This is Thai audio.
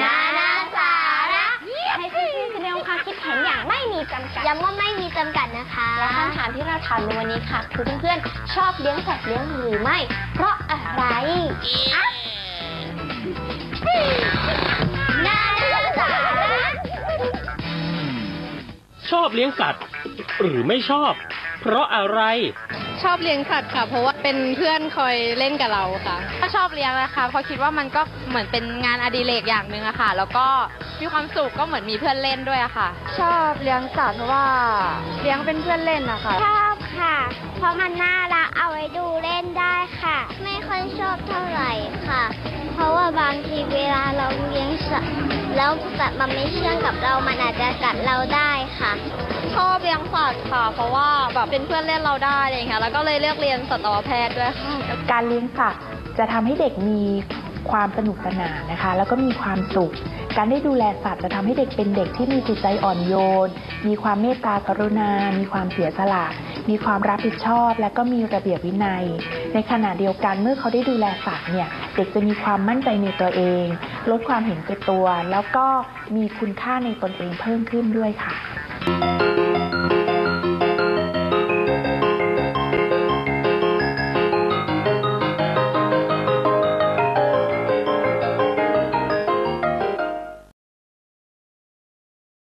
นานาสาระให้เพื่อนๆแสดงความคิดเห็นอย่างไม่มีจำกัดย้ำว่าไม่มีจำกัดนะคะและคำถามที่เราถามในวันนี้ค่ะ คือเพื่อนๆชอบเลี้ยงสัตว์เลี้ยงหรือไม่ เพราะอะไรอะนานาสาระชอบเลี้ยงสัตว์ หรือไม่ชอบ เพราะอะไร ชอบเลี้ยงสัตว์ค่ะ เพราะว่าเป็นเพื่อนคอยเล่นกับเราค่ะ ก็ชอบเลี้ยงนะคะเพราะคิดว่ามันก็เหมือนเป็นงานอดิเรกอย่างหนึ่งอะค่ะ แล้วก็มีความสุขก็เหมือนมีเพื่อนเล่นด้วยอะค่ะ ชอบเลี้ยงสัตว์เพราะว่าเลี้ยงเป็นเพื่อนเล่นนะคะชอบค่ะ เพราะมันน่ารักเอาไว้ดูเล่นได้ค่ะ ไม่ค่อยชอบเท่าไหร่ค่ะ เพราะว่าบางทีเวลาเราเลี้ยงสัตว์แล้วสัตว์มันไม่เชื่องกับเรา มันอาจจะกัดเราได้ค่ะ ชอบเลี้ยงสัตว์ค่ะ เพราะว่าแบบเป็นเพื่อนเล่นเราได้อะไรอย่างเงี้ยแล้วก็เลยเลือกเรียนสัตวแพทย์ด้วยค่ะ การเลี้ยงสัตว์จะทำให้เด็กมีความสนุกสนานนะคะ แล้วก็มีความสุข การได้ดูแลสัตว์จะทำให้เด็กเป็นเด็กที่มีจิตใจอ่อนโยน มีความเมตตากรุณา มีความเสียสละ มีความรับผิดชอบ และก็มีระเบียบวินัย ในขณะเดียวกันเมื่อเขาได้ดูแลสัตว์เนี่ย เด็กจะมีความมั่นใจในตัวเอง ลดความเห็นแก่ตัว แล้วก็มีคุณค่าในตนเองเพิ่มขึ้นด้วยค่ะ Música